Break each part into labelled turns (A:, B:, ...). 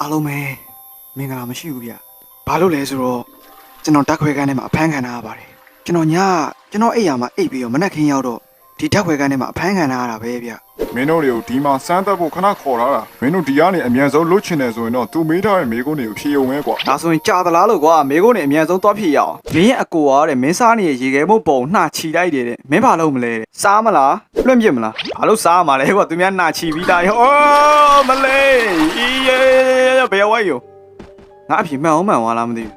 A: အားလုံးပဲမင်္ဂလာမရှိဘူးဗျဘာလို့လဲဆိုတော့ကျွန်တော်ဓာတ်ခွဲခန်းထဲမှာအဖမ်းခံထားရပါတယ်ကျွန်တော်ညကျွန်တော်အိပ်ယာမှာအိပ်ပြီးတော့မနက်ခင်းရောက်တော့ ဒီဓာတ်ခွဲခန်းထဲမှာအဖမ်းခံထားရတာပဲဗျ
B: မင်းတို့တွေကိုဒီမှာစမ်းသပ်ဖို့ခဏခေါ်လာတာမင်းတို့ဒီကနေအမြန်ဆုံးလွတ်ချင်တယ်ဆိုရင်တော့သူမေးထားတဲ့မိကုန်းတွေကိုဖြေုံပဲကွာ
A: ဒါဆိုရင်ကြာသလားလို့ကွာမေကုန်းနေအမြန်ဆုံးသွားဖြစ်ရအောင်မင်းရဲ့အကိုကတဲ့မင်းစားနေရဲ့ရေခဲမို့ပုံနှာချီလိုက်တယ်တဲ့မင်းဘာလုပ်မလဲတဲ့စားမလားလွှင့်ပြစ်မလားဘာလို့စားမှာလဲကွာသူများနှာချီပြီးသားရောအိုးမလေးအေးရေဘယ်ဝိုင်းရောငါအဖြစ်မှန်အောင်မှန်သွားလားမသိဘူး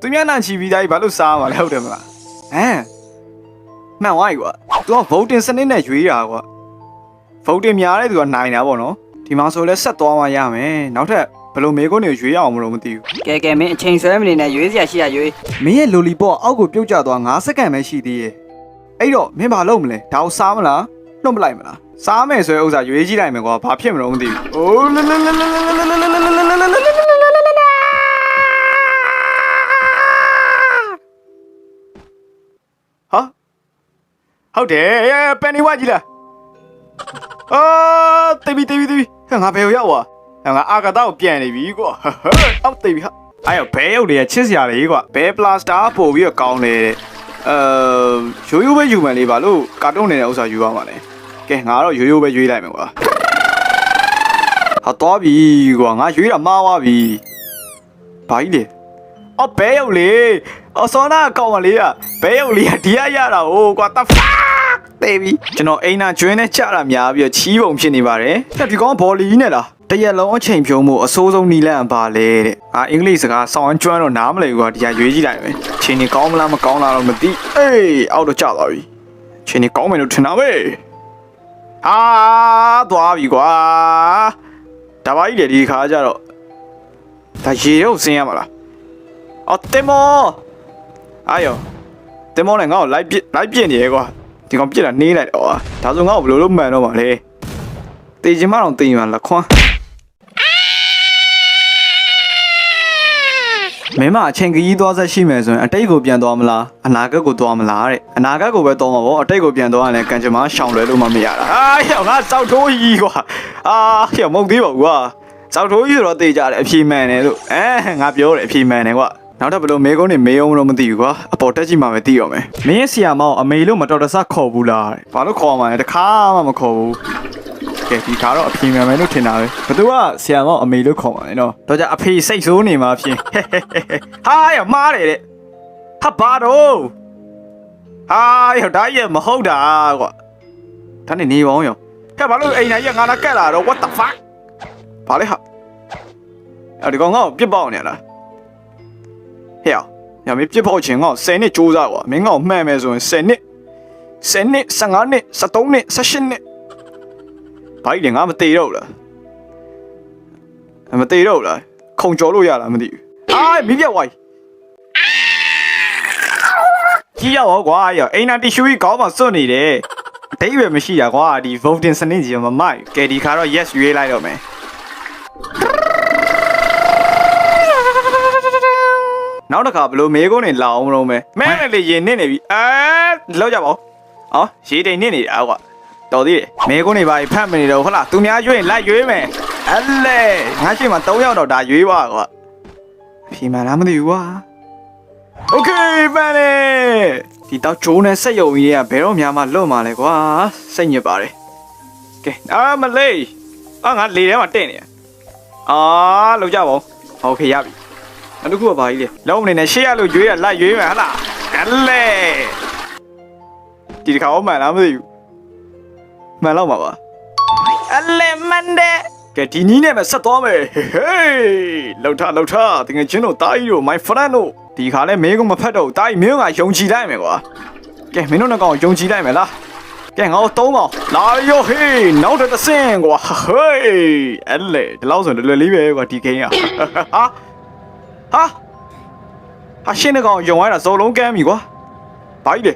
A: သူများနှာချီပြီးသားကြီးဘာလို့စားမှာလဲဟုတ်တယ်မလားဟမ် မှန်သွားပြီကွာသူကဗုတ်တင်စနစ်နဲ့ရွေးတာကွာဗုတ်တင်များတဲ့သူကနိုင်တာပေါ့နော်ဒီမှာဆိုလဲဆက်သွားမှရမယ်နောက်ထပ်ဘယ်လိုမေကုန်းတွေရွေးရအောင်မလို့မသိဘူး
C: ကဲကဲမင်းအချိန်ဆွဲမနေနဲ့ရွေးစရာရှိရရွေး
A: မင်းရဲ့လိုလီပေါ့အောက်ကိုပြုတ်ကျသွား9စက္ကန့်ပဲရှိသေးရဲ့အဲ့တော့မင်းဘာလုပ်မလဲဒါကိုစားမလားနှုတ်မလိုက်မလားစားမယ်ဆိုရင်ဥစ္စာရွေးကြည့်လိုက်မယ်ကွာဘာဖြစ်မလို့မသိဘူးအိုးလလလလလလလလလလလ ဟုတ်တယ်ပန်နီဝါကြီးလားအာတေးပြီတေးပြီတေးပြီဟဲ့ငါဘယ်ရောက်သွားဟဲ့ငါအာဂတာကိုပြန်နေပြီကွာဟဲ့အောက်တေးပြီဟာအဲ့တော့ဘဲရုပ်တွေကချစ်စရာလေးကွာဘဲပလတ်စတာပို့ပြီးတော့ကောင်းတယ်တဲ့အဲရိုးရိုးပဲယူမှန်လေးပါလို့ကာတွန်းနေတဲ့ဥစ္စာယူရမှာလေကဲငါတော့ရိုးရိုးပဲရွေးလိုက်မယ်ကွာဟာတော့ပြီကွာငါရွေးတာမှားသွားပြီဘာကြီးလဲအော်ဘဲရုပ်လေး အော်စောနာကောင်းပါလေကဘဲရုပ်လေးကဒီရရတာဟိုကွာ the fuck တေးပြီကျွန်တော်အိမ်နာကျွင်းနဲ့ချတာများပြီးတော့ချီးပုံဖြစ်နေပါတယ်တက်ဒီကောင်ဘော်လီနဲ့လားတရက်လုံးအချိန်ဖြုံးမှုအစိုးဆုံးနီလန့်ပါလေတဲ့အာအင်္ဂလိပ်စကားဆောင်းကျွမ်းတော့နားမလည်ဘူးကွာဒီဟာရွေးကြည့်လိုက်မယ်ချိန်နေကောင်းမလားမကောင်းလားတော့မသိအေးအောက်တော့ကျသွားပြီချိန်နေကောင်းမယ်လို့ထင်တာပဲအာသွားပြီကွာဒါပါကြီးလေဒီခါကျတော့ဒါရေတော့ဆင်းရမှာလားအော်တင်မော အာယောတင်မောလည်းငါ့ကိုလိုက်ပြစ်လိုက်ပြစ်နေရဲကွာဒီကောင်ပြစ်တာနှေးလိုက်တော့ဒါဆိုငါ့ကိုဘယ်လိုလုပ်မှန်တော့မှာလဲတေချင်မတော့တေးမှလက်ခွန်းမင်းမအချိန်ကြီးသွားဆက်ရှိမယ်ဆိုရင်အတိတ်ကိုပြန်သွားမလားအနာဂတ်ကိုသွားမလားတဲ့အနာဂတ်ကိုပဲသွားမှာပေါ့အတိတ်ကိုပြန်သွားရင်လည်းကံကြမ္မာရှောင်လွယ်လို့မမရတာအာဟောငါစောက်ထိုးကြီးကွာအာဟောမဟုတ်သေးပါဘူးကွာစောက်ထိုးကြီးဆိုတော့တေးကြတယ်အဖြေမှန်တယ်လို့အဲငါပြောတယ်အဖြေမှန်တယ်ကွာ နောက်တော့ဘယ်လိုမေကုန်းနေမေအောင်လို့မသိဘူးကွာအပေါ်တက်ကြည့်မှပဲသိရောမယ်မင်းရဲ့ဆီယာမောင်အမေလို့မတော်တဆခေါ်ဘူးလားတဲ့ဘာလို့ခေါ်မှလဲတခါမှမခေါ်ဘူးကဲဒီခါတော့အဖေမြန်မယ်လို့ထင်တာပဲဘသူကဆရာမောင်အမေလို့ခေါ်မှာလေနော်တော့ကြအဖေစိတ်ဆိုးနေမှာဖြစ်ဟာရမားတယ်တဲ့ဟာဘာတော့ဟာရဒါရမဟုတ်တာကွာဒါနဲ့နေပေါင်းရောဟဲ့ဘာလို့အိမ်နိုင်ရငါလာကက်လာတော့ what the fuck ဘာလဲဟာအဲ့ဒီကောင်ငါ့ကိုပြစ်ပေါက်နေလား ဟဲ့ရမင်းပြစ်ပေါက်ခြင်းငါ့ကို10နှစ်စူးစမ်းကွာမင်းငါ့ကိုမှန်မယ်ဆိုရင်10နှစ်10နှစ်15နှစ်13နှစ်18နှစ်ဘာကြီးလဲငါမသေးတော့ဘူးလားအမသေးတော့ဘူးလားခုံကြော်လို့ရလားမသိဘူးအာမိပြက်ဝိုင်းကြီးရောက်ကွာရအိမ်နာတီရှူကြီးကောင်းမှစွတ်နေတယ်အတိတ်ပဲမရှိတာကွာဒီ voting စနစ်ကြီးမမိုက်ကဲဒီခါတော့ yes ရွေးလိုက်တော့မယ် နောက်တစ်ခါဘလို့မေးကုန်းနေလာအောင်မလို့မဲမဲနဲ့လေရင်နစ်နေပြီအဲလောက်ကြပါဦးအော်ရေတိန်နစ်နေတာကွာ တော်သေးတယ်မဲကုန်းနေပါဖတ်မနေတော့ဟုတ်လားသူများရွေးရင်လိုက်ရွေးမယ်အလဲငါရှိမှ3ယောက်တော့ဒါရွေးပါကွာဖြေမှန်လားမသိဘူးကွာโอเคပန်လေဒီတော့ဂျိုးနဲ့ဆက်ယုံကြီးကဘယ်တော့မှမလွတ်မှာလဲကွာစိတ်ညစ်ပါတယ်ကဲအာမလေးအာငါလေထဲမှာတင့်နေရအာလောက်ကြပါဦးโอเคရပြီ နောက်တစ်ခုကဘာကြီးလဲလုံးအနေနဲ့ရှေ့ရလို့ရွေးရလိုက်ရွေးမယ်ဟုတ်လားအလဲဒီတစ်ခါတော့မှန်လားမသိဘူးမှန်တော့မှာပါအလဲမန်တဲ့ကဲဒီနီးနဲ့ပဲဆက်သွားမယ်ဟေးဟေးလောက်ထလောက်ထတကယ်ချင်းတို့တားကြီးတို့ my friend တို့ဒီခါလဲမင်းကမဖတ်တော့တားကြီးမင်းကယုံကြည်လိုက်မယ်ကွာကဲမင်းတို့နှစ်ကောင်ယုံကြည်လိုက်မယ်လားကဲငါတို့သုံးကောင်လာရောဟေးနောက်တစ်ဆင့်ကွာဟေးအလဲဒီလောက်ဆိုလွယ်လွယ်လေးပဲကွာဒီကိန်းကဟာ ဟာဟာရှင်းတဲ့ကောင်ယုံရတာဇော်လုံးကမ်းပြီကွာဘာကြီးလဲ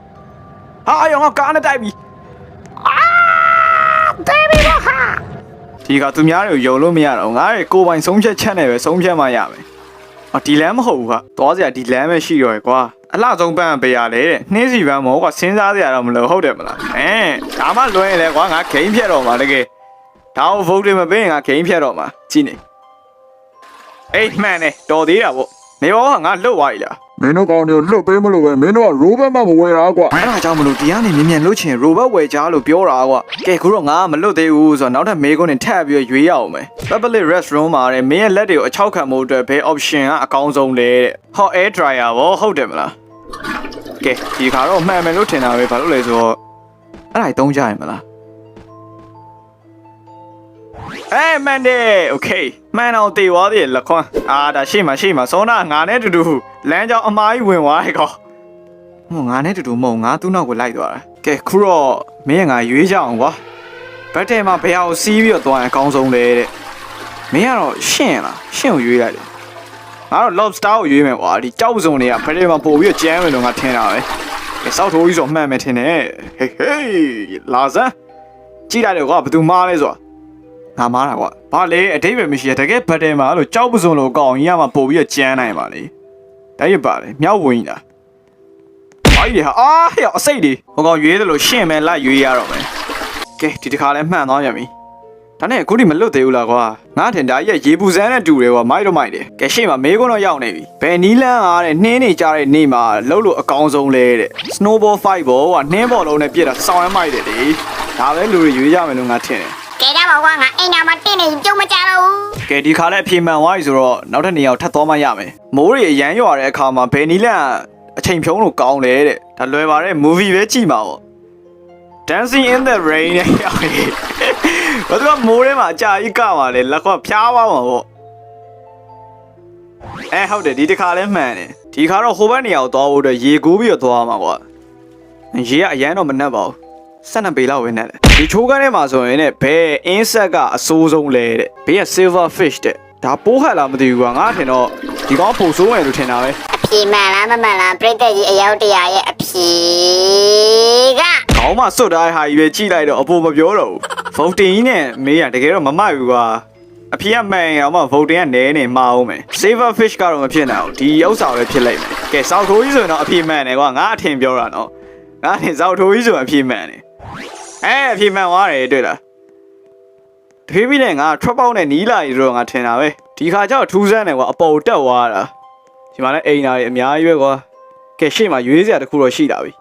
A: ဟာအယောင်ကကားနဲ့တိုက်ပြီဒီကသူများတွေကိုယုံလို့မရတော့ငါရဲ့ကိုယ်ပိုင်ဆုံးဖြတ်ချက်နဲ့ပဲဆုံးဖြတ်မှရမယ်။အော်ဒီလမ်းမဟုတ်ဘူးကသွားစရာဒီလမ်းပဲရှိတော့ရယ်ကွာ။အလှဆုံးပန်းပေးရလေတဲ့နှင်းစီပန်းမဟုတ်ကွာစဉ်းစားစရာတော့မလိုဟုတ်တယ်မလား။အဲဒါမှလွှဲရင်လေကွာငါဂိမ်းဖြတ်တော့မှာတကယ်။ဒါကိုဗုဒ္ဓမပေးရင်ငါဂိမ်းဖြတ်တော့မှာကြည့်နေ။ အေးမှန်တယ်တော်သေးတာပေါ့နေဘောကငါလှုပ်သွားပြီလား
B: မင်းတို့ကောင်တွေလှုပ်ပေးမလို့ပဲမင်းတို့ကရိုးဘတ်မှမဝယ်တာကွာ
A: အဲ့ဒါကြောင့်မလို့တရားနေမြင်မြန်လှုပ်ချင်ရိုးဘတ်ဝယ်ကြလို့ပြောတာကွာကဲခုတော့ငါကမလွတ်သေးဘူးဆိုတော့နောက်ထပ်မေးခွန်းနဲ့ထပ်ပြီးရွေးရအောင်မယ် Public restroom မှာတဲ့မင်းရဲ့လက်တွေကိုအချောက်ခံမှုအတွက်ဘယ် option ကအကောင်းဆုံးလဲတဲ့ Hot air dryer ဘောဟုတ်တယ်မလားကဲဒီခါတော့မှန်မယ်လို့ထင်တာပဲဘာလို့လဲဆိုတော့အဲ့ဒါသုံးကြရင်မလားအဲမန်တယ် okay မှန်အောင်တေသွားသေးတယ်လက်ခွန်းအာဒါရှေ့မှာရှေ့မှာစောနာငါနဲ့တူတူလမ်းကြောင်းအမားကြီးဝင်သွားတယ်ကောဟိုငါနဲ့တူတူမဟုတ်ငါသူ့နောက်ကိုလိုက်သွားတာကဲခုတော့မင်းကငါရွေးကြအောင်ကွာဘတ်တဲမှာဘယ်အောင်စီးပြီးတော့သွားရင်အကောင်းဆုံးလဲတဲ့မင်းကတော့ရှင့်လားရှင့်ကိုရွေးလိုက်တယ်ငါတော့ lobster ကိုရွေးမယ်ကွာဒီကြောက်စုံတွေကဘတ်တဲမှာပို့ပြီးတော့ကျန်းမယ်လို့ငါထင်တာပဲကဲစောက်ထိုးကြီးဆိုမှန်မယ်ထင်တယ်ဟေးဟေးလာစမ်းကြည့်လိုက်တယ်ကွာဘယ်သူမားလဲဆိုတာ ငါမားတာကွာဘာလဲအတိတ်ပဲမရှိရတကယ်ဘတ်တဲမှာအဲ့လိုကြောက်ပစုံလို့ကောင်းကြီးကမှပို့ပြီးတော့ကျန်းနိုင်ပါလေဒါရပါလေမြောက်ဝင်ကြီးလား။ဘာကြီးလဲဟာအာဟဲ့အစိတ်တွေဟိုကောင်ရွေးတယ်လို့ရှင့်မယ်လိုက်ရွေးရတော့မယ်။ကဲဒီတစ်ခါလဲမှန်သွားပြန်ပြီ။ဒါနဲ့အခုဒီမလွတ်သေးဘူးလားကွာ။ငါထင်ဒါကြီးကရေပူစမ်းနဲ့တူတယ်ကွာမိုက်တော့မိုက်တယ်။ကဲရှေ့မှာမေးခွန်းတော့ရောက်နေပြီ။ဘယ်နီးလန်းအားတဲ့နှင်းနေကြတဲ့နေ့မှာလှုပ်လို့အကောင်းဆုံးလဲတဲ့။ Snowball fight ဘောကနှင်းဘောလုံးနဲ့ပြစ်တာစောင်းရမ်းမိုက်တယ်လေ။ဒါပဲလူတွေရွေးကြမယ်လို့ငါထင်တယ်
D: ကဲကြပါကွာငါအိမ်နာမှာတင်းနေကြုံမကြတော့ဘူး။
A: ကဲဒီခါလဲအပြေမှန်သွားပြီဆိုတော့နောက်ထပ်နေရာကိုထပ်သွားမှရမယ်။မိုးတွေအရမ်းရွာတဲ့အခါမှာဘယ်နီးလန်းအချိန်ဖြုံးလို့ကောင်းတယ်တဲ့။ဒါလွယ်ပါတဲ့ movie ပဲကြည့်မှာပေါ့။ Dancing in the rain နဲ့ရောက်နေ။ဘာလို့မိုးထဲမှာအကြာကြီးကပါလဲလက်ခွဖျားသွားမှာပေါ့။အဲဟုတ်တယ်ဒီတစ်ခါလဲမှန်တယ်။ဒီခါတော့ဟိုဘက်နေရာကိုသွားဖို့အတွက်ရေကူးပြီးတော့သွားမှာကွာ။ရေကအရန်တော့မနှက်ပါဘူး။ ဆက်နှစ်ပေလောက်ပဲနဲ့တယ်။ဒီချိုးကန်းထဲမှာဆိုရင်ねဘယ် insect ကအဆိုးဆုံးလဲတဲ့။ဘေးက silver fish တဲ့။ဒါပိုးဟက်လားမသိဘူးကွာ။ငါထင်တော့ဒီကောင်ပိုဆိုးမယ်လို့ထင်တာပဲ။
D: အဖြေမှန်လားမမှန်လားပြိတ္တကြီးအယောက်တရာရဲ့အဖြေက
A: ခေါင်းမစွတ်ထားတဲ့ဟာကြီးပဲကြည့်လိုက်တော့အပေါ်မပြောတော့ဘူးဗုတ်တင်ကြီးနဲ့မေးရတကယ်တော့မမိုက်ဘူးကွာအဖေကမှန်ရင်တော့မှဗုတ်တင်ကနဲနေမှာအောင်မယ် saver fish ကတော့မဖြစ်နိုင်ဘူးဒီဥစ္စာပဲဖြစ်လိုက်မယ်ကဲစောက်ထိုးကြီးဆိုရင်တော့အဖေမှန်တယ်ကွာငါအထင်ပြောတာနော်ငါအထင်စောက်ထိုးကြီးဆိုရင်အဖေမှန်တယ် အဲအဖေမှန်သွားတယ်တွေ့လားတဖြည်းဖြည်းနဲ့ငါထွက်ပေါက်နဲ့နီးလာရီတော့ငါထင်တာပဲဒီခါကျတော့ထူးဆန်းတယ်ကွာအပေါ်တက်သွားတာဒီမှာလည်းအိမ်သားတွေအများကြီးပဲကွာကဲရှေ့မှာရွေးစရာတခုတော့ရှိတာပြီ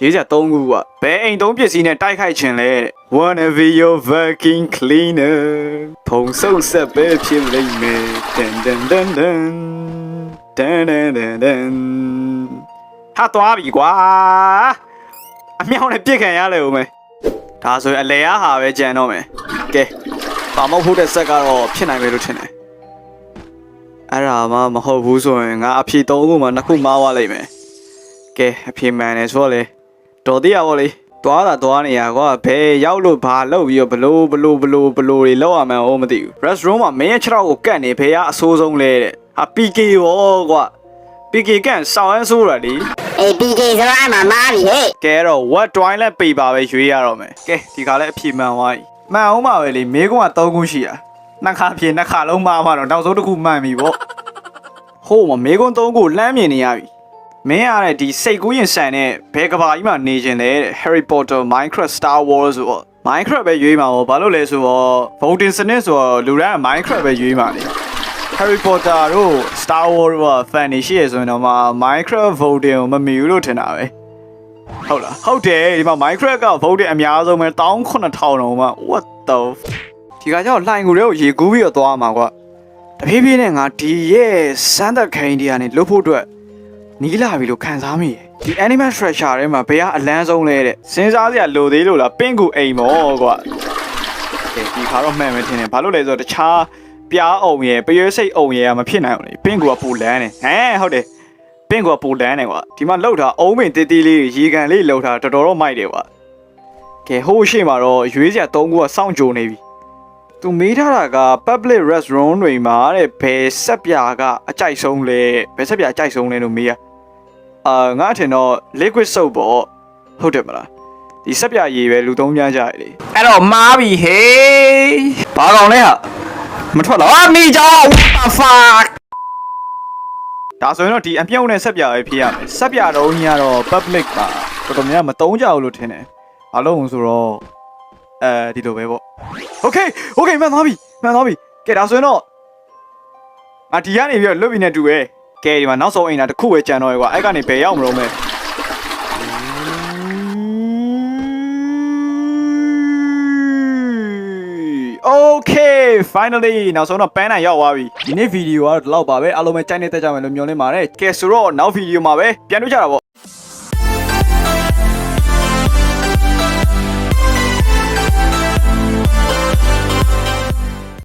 A: ရေးစရာ၃ခုကဘယ်အိမ်သုံးပစ္စည်းနဲ့တိုက်ခိုက်ခြင်းလဲ Wanna be your fucking cleaner ဖုံဆုပ်ဆက်ပဲဖြစ်လိမ့်မယ်တန်တန်တန်တန်တန်တန်တန်ဟာသွားပြီကွာ အမြောင်နဲ့ပြစ်ခံရလေဦးမယ်ဒါဆိုရင်အလဲရဟာပဲကြံတော့မယ်ကဲပါမောက်ဖို့တဲ့ဆက်ကတော့ဖြစ်နိုင်မယ်လို့ထင်တယ်အဲ့ဒါမှမဟုတ်ဘူးဆိုရင်ငါအဖြေ၃ခုမှနှစ်ခုမှားသွားလိမ့်မယ်ကဲအဖေမှန်တယ်ဆိုတော့လေတော်သေးရပါလေသွားတာသွားနေရကွာဘယ်ရောက်လို့ဘာလုပ်ပြီးတော့ဘလို့ဘလို့ဘလို့ဘလို့တွေလောက်ရမှန်းဟောမသိဘူး restroom မှာမင်းရဲ့ခြေထောက်ကိုကတ်နေဖေကအဆိုးဆုံးလဲတဲ့ဟာ PK ရောကွာ PK ကန်ဆောင်းရမ်းဆိုးတာလေ
D: အေး PK ဆိုတော့အမှမားပြီဟဲ့
A: ကဲတော့ what toilet paper ပဲရွေးရတော့မယ်ကဲဒီခါလဲအဖြေမှန်သွားပြီမှန်အောင်ပါပဲလေမေးခွန်းက3ခုရှိတာနှစ်ခါဖြေနှစ်ခါလုံးမှားမှတော့နောက်ဆုံးတစ်ခုမှန်ပြီပေါ့ဟိုးမမေးခွန်း3ခုလှမ်းမြင်နေရပြီမင်းရတဲ့ဒီစိတ်ကူးရင်ဆန်တဲ့ဘယ်ကဘာကြီးမှနေခြင်းလဲတဲ့ Harry Potter Minecraft Star Wars ဆိုတော့ Minecraft ပဲရွေးမှာပေါ့ဘာလို့လဲဆိုတော့ voting စနစ်ဆိုတော့လူတိုင်းက Minecraft ပဲရွေးမှာလေ Harry Potter တို့ Star Wars တို့က fan တွေရှိရဆိုရင်တော့မှ Minecraft voting ကိုမမီဘူးလို့ထင်တာပဲဟုတ်လားဟုတ်တယ်ဒီမှာ Minecraft က voting အများဆုံးပဲ19000တော့မှ what the f- ဒီကကြောင့်လှိုင်ကူတွေကိုရေကူးပြီးတော့သွားမှာကွာတဖြည်းဖြည်းနဲ့ငါဒီရဲ့စမ်းသက်ခိုင်းတွေကနေလွတ်ဖို့အတွက်နီးလာပြီလို့ခံစားမိတယ်ဒီ animal structure ထဲမှာဘယ်ကအလန်းဆုံးလဲတဲ့စဉ်းစားစရာလိုသေးလို့လားပင့်ကူအိမ်မောကွာကဲဒီခါတော့မှန်မယ်ထင်တယ်ဘာလို့လဲဆိုတော့တခြား ပြားအောင်ရယ်ပရွေးစိတ်အောင်ရယ်ကမဖြစ်နိုင်ဘူးလေပင့်ကူကပူလန်းတယ်ဟမ်ဟုတ်တယ်ပင့်ကူကပူလန်းတယ်ကွာဒီမှာလှုပ်တာအုံးပင်တေးသေးလေးရေကန်လေးလှုပ်တာတော်တော်တော့မိုက်တယ်ကွာကဲဟိုးရှိမှာတော့ရွေးစရာ၃ခုကစောင့်ကြိုနေပြီသူမေးထားတာက public restaurant တွေမှာတဲ့ဘယ်ဆက်ပြာကအကြိုက်ဆုံးလဲဘယ်ဆက်ပြာအကြိုက်ဆုံးလဲလို့မေးရအာငါအထင်တော့ liquid soap ပေါ့ဟုတ်တယ်မလားဒီစက်ပြရေပဲလူသုံးများကြရလေအဲ့တော့မားပြီဟေးဘာကောင်လဲဟာ မထွက်တော့အာမိကြောင် what the fuck ဒါဆိုရင်တော့ဒီအပြုံးနဲ့စက်ပြပဲဖြစ်ရမယ်စက်ပြတော့ကြီးကတော့ public ပါတော်တော်များများမသုံးကြဘူးလို့ထင်တယ်ဘာလို့လဲဆိုတော့အဲဒီလိုပဲပေါ့ okay okay မှန်သွားပြီမှန်သွားပြီကဲဒါဆိုရင်တော့ငါဒီကနေပြီးတော့လွတ်ပြီးနေတူပဲကဲဒီမှာနောက်ဆုံးအိမ်သာတစ်ခုပဲကြံတော့ရွာအဲ့ကနေဘယ်ရောက်မလို့မဲโ finally နောက်ဆုံးတော့ပန်းနိုင်ရောက်သွားပြီဒီနေ့ဗီဒီယိုကတော့ဒီလောက်ပါပဲအားလုံးပဲကြိုက်နေတတ်ကြမယ်လို့မျှော်လင့်ပါတယ်ကဲဆိုတော့နောက်ဗီဒီယိုမှာပဲပြန်တွေ့ကြတာပေါ့